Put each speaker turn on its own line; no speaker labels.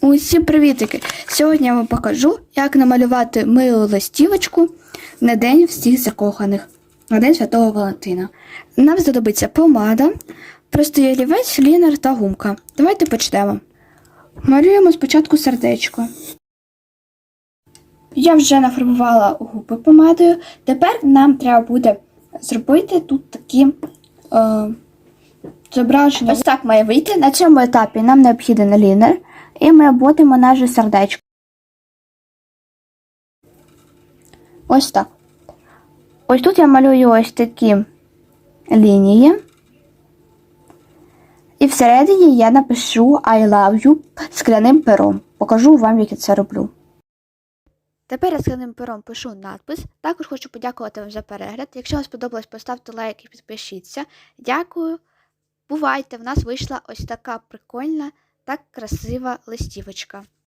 Усім привітики! Сьогодні я вам покажу, як намалювати милу листівочку на День всіх закоханих, на День Святого Валентина. Нам знадобиться помада, простий олівець, лінер та гумка. Давайте почнемо. Малюємо спочатку сердечко. Я вже нафарбувала губи помадою. Тепер нам треба буде зробити тут такі е, зображення. Ось так має вийти. На цьому етапі нам необхіден лінер, і ми будемо наше сердечко. Ось так. Ось тут я малюю ось такі лінії. І всередині я напишу I love you скляним пером. Покажу вам, як я це роблю. Тепер я скляним пером пишу надпис. Також хочу подякувати вам за перегляд. Якщо вам сподобалось, поставте лайк і підпишіться. Дякую. Бувайте! В нас вийшла ось така прикольна та красива листівочка.